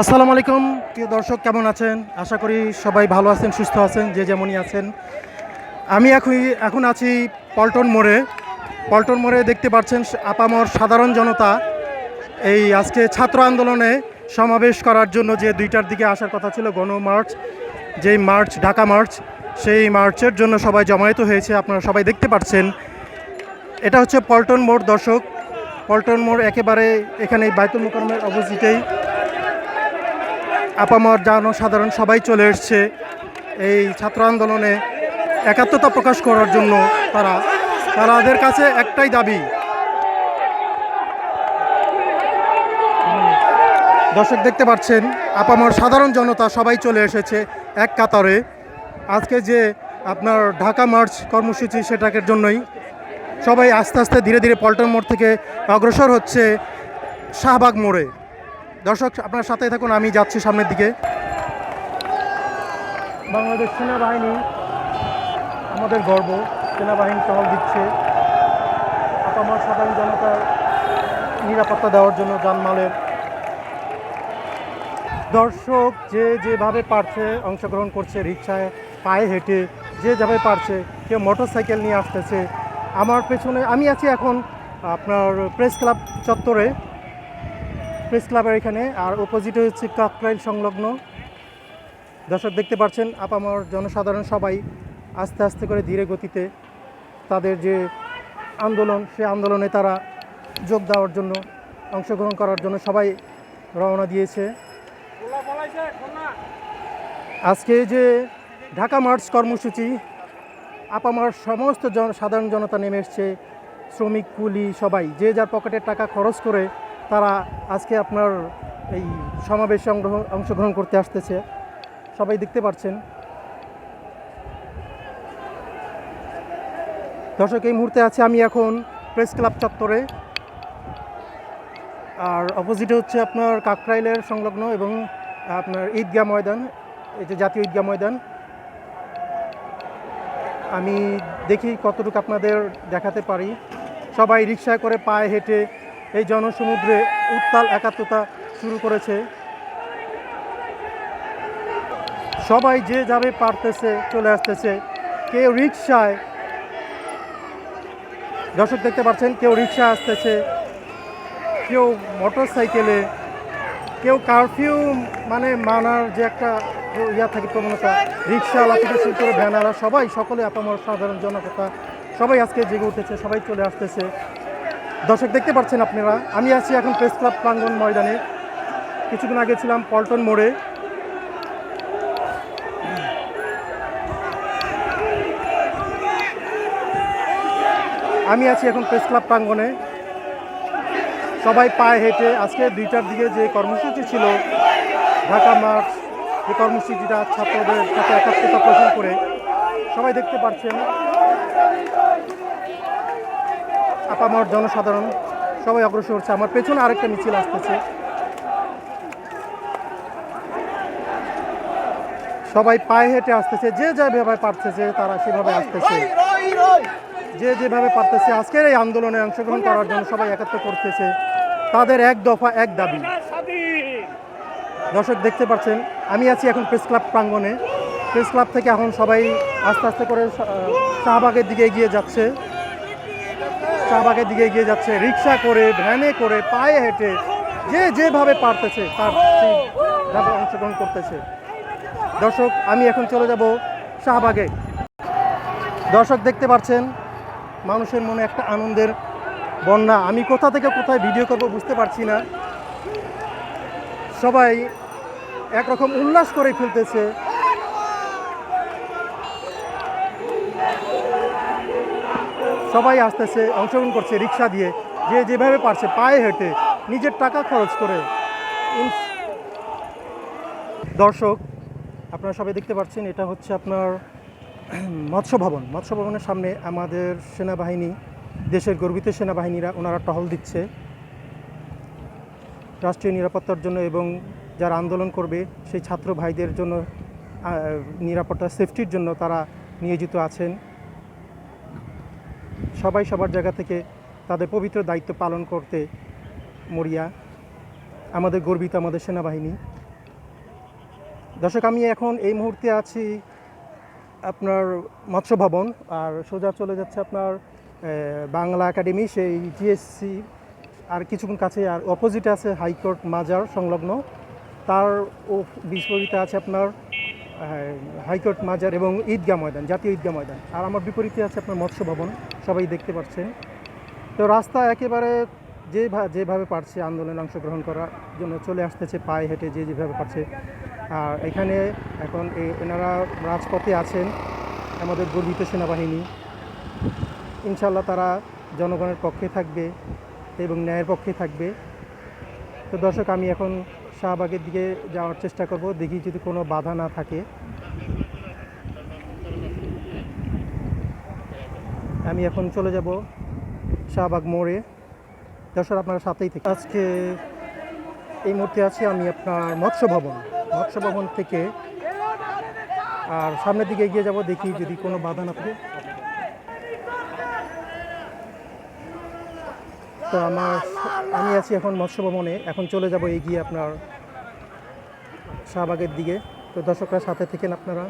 আসসালামু আলাইকুম। প্রিয় দর্শক, কেমন আছেন? আশা করি সবাই ভালো আছেন, সুস্থ আছেন, যে যেমনই আছেন। আমি এখন এখন আছি পল্টন মোড়ে। পল্টন মোড়ে দেখতে পাচ্ছেন আপামর সাধারণ জনতা এই আজকে ছাত্র আন্দোলনে সমাবেশ করার জন্য যে দুইটার দিকে আসার কথা ছিল, গণ মার্চ, যেই মার্চ, ঢাকা মার্চ, সেই মার্চের জন্য সবাই জমায়েত হয়েছে। আপনারা সবাই দেখতে পাচ্ছেন। এটা হচ্ছে পল্টন মোড়, দর্শক। পল্টন মোড় একেবারে এখানে বাইতুল মোকারমের অপোজিটেই আপামর জনসাধারণ সবাই চলে এসছে। এই ছাত্র আন্দোলনে একাত্মতা প্রকাশ করার জন্য তারা তাদের কাছে একটাই দাবি। দর্শক দেখতে পাচ্ছেন, আপামর সাধারণ জনতা সবাই চলে এসেছে এক কাতারে। আজকে যে আপনার ঢাকা মার্চ কর্মসূচি সেটাকের জন্যই সবাই আস্তে আস্তে ধীরে ধীরে পল্টন মোড় থেকে অগ্রসর হচ্ছে শাহবাগ মোড়ে। দর্শক, আপনার সাথে থাকুন, আমি যাচ্ছি সামনের দিকে। বাংলাদেশ সেনাবাহিনী আমাদের গর্ব, সেনাবাহিনী টহল দিচ্ছে। আপামর সাধারণ জনতার নিরাপত্তা দেওয়ার জন্য জানমালের দর্শক, যে যেভাবে পারছে অংশগ্রহণ করছে, রিক্সায় পায়ে হেঁটে যে যেভাবে পারছে, কেউ মোটর সাইকেল নিয়ে আসতেছে। আমার পেছনে, আমি আছি এখন আপনার প্রেস ক্লাব চত্বরে। প্রেস ক্লাবের এখানে, আর অপোজিটে হচ্ছে কাকরাইল সংলগ্ন। দর্শক দেখতে পাচ্ছেন, আপামর জনসাধারণ সবাই আস্তে আস্তে করে ধীরে গতিতে তাদের যে আন্দোলন, সে আন্দোলনে তারা যোগ দেওয়ার জন্য, অংশগ্রহণ করার জন্য সবাই রওনা দিয়েছে। আজকে যে ঢাকা মার্চ কর্মসূচি, আপামার সমস্ত জন সাধারণ জনতা নেমে এসছে, শ্রমিক, কুলি, সবাই। যে যার পকেটের টাকা খরচ করে তারা আজকে আপনার এই সমাবেশে অংশগ্রহণ করতে আসতেছে। সবাই দেখতে পাচ্ছেন দর্শক, এই মুহূর্তে আছে আমি এখন প্রেস ক্লাব চত্বরে। আর অপোজিটে হচ্ছে আপনার কাকরাইলের সংলগ্ন এবং আপনার ঈদগাহ ময়দান, এই যে জাতীয় ঈদগাহ ময়দান। আমি দেখি কতটুকু আপনাদের দেখাতে পারি। সবাই রিক্সায় করে পায়ে হেঁটে এই জনসমুদ্রে উত্তাল একাত্মতা শুরু করেছে। সবাই যে যাবে পারতেছে, চলে আসতেছে। কেউ রিক্সায় দর্শক দেখতে পাচ্ছেন, কেউ রিক্সা আসতেছে, কেউ মোটর সাইকেলে কেউ কারফিউ মানে মানার যে একটা ইয়া থাকে প্রবণতা রিক্সাওয়ালা থেকে শুরু করে ভ্যানারা সবাই, সকলে আপামর সাধারণ জনতা, সবাই আজকে জেগে উঠেছে, সবাই চলে আসতেছে। দর্শক, দেখতে পাচ্ছেন আপনারা, আমি আছি এখন প্রেস ক্লাব প্রাঙ্গন ময়দানে। কিছুদিন আগে ছিলাম পল্টন মোড়ে। আমি আছি এখন প্রেস ক্লাব প্রাঙ্গনে সবাই পায়ে হেঁটে, আজকে দুইটার দিকে যে কর্মসূচি ছিল, ঢাকা মার্চ যে কর্মসূচিটা ছাত্রদের সাথে একাত্মতা পোষণ করে, সবাই দেখতে পাচ্ছেন। আপামর জনসাধারণ সবাই অগ্রসর হচ্ছে। আমার পেছনে আরেকটা মিছিল আসতেছে। সবাই পায়ে হেঁটে আসতেছে। যে যেভাবে পারতেছে তারা সেভাবে আসতেছে। যে যেভাবে পারতেছে আজকের এই আন্দোলনে অংশগ্রহণ করার জন্য সবাই একত্র করতেছে। তাদের এক দফা এক দাবি। দর্শক দেখতে পাচ্ছেন আমি আছি এখন প্রেস ক্লাব প্রাঙ্গণে। প্রেস ক্লাব থেকে এখন সবাই আস্তে আস্তে করে শাহবাগের দিকে এগিয়ে যাচ্ছে। শাহবাগের দিকে এগিয়ে যাচ্ছে, রিক্সা করে, ভ্যানে করে, পায়ে হেঁটে, যে যেভাবে পারতেছে, তার অংশগ্রহণ করতেছে। দর্শক, আমি এখন চলে যাব শাহবাগে। দর্শক, দেখতে পাচ্ছেন, মানুষের মনে একটা আনন্দের বন্যা। আমি কোথা থেকে কোথায় ভিডিও করব বুঝতে পারছি না। সবাই একরকম উল্লাস করে ফেলতেছে। সবাই আসতেছে, অংশগ্রহণ করছে রিক্সা দিয়ে। যে যেভাবে পারছে পায়ে হেঁটে নিজের টাকা খরচ করে। দর্শক, আপনারা সবাই দেখতে পাচ্ছেন, এটা হচ্ছে আপনার মৎস্য ভবন। মৎস্য ভবনের সামনে আমাদের সেনাবাহিনী, দেশের গর্বিত সেনাবাহিনীরা ওনারা টহল দিচ্ছে। রাষ্ট্রীয় নিরাপত্তার জন্য এবং যারা আন্দোলন করবে, সেই ছাত্র ভাইদের জন্য নিরাপত্তা, সেফটির জন্য তারা নিয়োজিত আছেন। সবাই সবার জায়গা থেকে তাদের পবিত্র দায়িত্ব পালন করতে মরিয়া, আমাদের গর্বিত আমাদের সেনাবাহিনী। দর্শক, আমি এখন এই মুহূর্তে আছি আপনার মৎস্য ভবন আর সোজা চলে যাচ্ছে আপনার বাংলা একাডেমি, সেই জিএসসি আর কিছুক্ষণ কাছে আর অপোজিটে আছে হাইকোর্ট মাজার সংলগ্ন। তার ও বিপরীতে আছে আপনার হাইকোর্ট, মাজার এবং ঈদগাহ ময়দান, জাতীয় ঈদগাহ ময়দান। আর আমার বিপরীতে আছে আপনার মৎস্য ভবন, সবাই দেখতে পাচ্ছেন তো রাস্তা একেবারে যে যেভাবে পারছে আন্দোলনে অংশগ্রহণ করার জন্য চলে আসতেছে, পায়ে হেঁটে যে যেভাবে পারছে। আর এখানে এখন এনারা রাজপথে আছেন আমাদের গর্বিত সেনাবাহিনী। ইনশাল্লাহ তারা জনগণের পক্ষে থাকবে এবং ন্যায়ের পক্ষে থাকবে। তো দর্শক, আমি এখন শাহবাগের দিকে যাওয়ার চেষ্টা করব। দেখি যদি কোনো বাধা না থাকে। আমি এখন চলে যাব শাহবাগ মোড়ে। দর্শক, আপনারা সাথেই থেকে আজকে এই মুহূর্তে আছি আমি আপনার মৎস্য ভবন মৎস্য ভবন থেকে আর সামনের দিকে এগিয়ে যাব। দেখি যদি কোনো বাধা না থাকে। তো আমার আমি আছি এখন মৎস্য ভবনে এখন চলে যাব এগিয়ে আপনার শাহবাগের দিকে। তো দর্শকরা সাথে থেকেন আপনারা।